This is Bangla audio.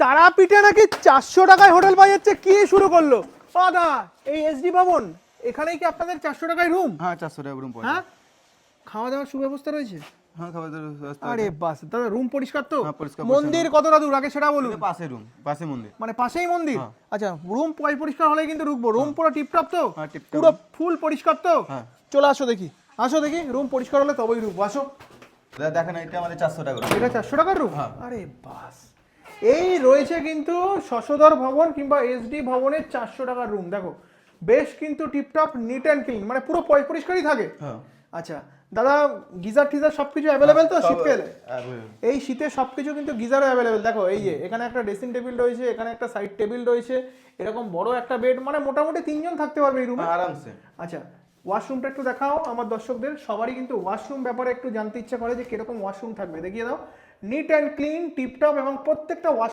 তারাপীঠে নাকি চারশো টাকায় হোটেল পাওয়া যাচ্ছে কি শুরু করল? দাদা এই এসডি ভবন এখানেই কি আপনাদের চারশো টাকায় রুম হ্যাঁ চারশো টাকা রুম হ্যাঁ? খাওয়া দাওয়ার সুব্যবস্থা রয়েছে? হ্যাঁ ব্যবস্থা আরে বাস দাদা রুম পরিষ্কার তো? হ্যাঁ, মন্দির কতটা দূর? আগে সেটা বলুন। পাশে রুম পাশে মন্দির। মানে পাশেই মন্দির? হ্যাঁ। আচ্ছা রুম পরিষ্কার হলে কিন্তু ঢুকবো রুম পুরো টিপটপ তো? হ্যাঁ, পুরো ফুল পরিষ্কার তো? হ্যাঁ। চলে আসো দেখি। আসো দেখি রুম পরিষ্কার হলে তবেই আসো। দাদা দেখেন এটা আমাদের চারশো টাকা। এটা চারশো টাকার রুম হ্যাঁ। আরে বাস। এই রয়েছে কিন্তু শশধর ভবন কিংবা এসডি ভবনের চারশো টাকার রুম দেখো বেশ কিন্তু টিপটপ নিট অ্যান্ড ক্লিন মানে পুরো পরিষ্কারই থাকে। হ্যাঁ। আচ্ছা দাদা গিজার টিজার সবকিছু অ্যাভেলেবেল তো? সব শীতকালে? এই শীতে সবকিছু কিন্তু গিজারও অ্যাভেলেবেল দেখো এই যে এখানে একটা ড্রেসিং টেবিল রয়েছে এখানে একটা সাইড টেবিল রয়েছে এরকম বড় একটা বেড মানে মোটামুটি তিনজন থাকতে পারবে এই রুমে হ্যাঁ, আরামসে। আচ্ছা ওয়াশরুমটা একটু দেখাও, আমার দর্শকদের। সবারই কিন্তু ওয়াশরুম ব্যাপারে একটু জানতে ইচ্ছা করে যে কীরকম ওয়াশরুম থাকবে। দেখিয়ে দাও। নিট অ্যান্ড ক্লিন টিপটপ এবং প্রত্যেকটা ওয়াশ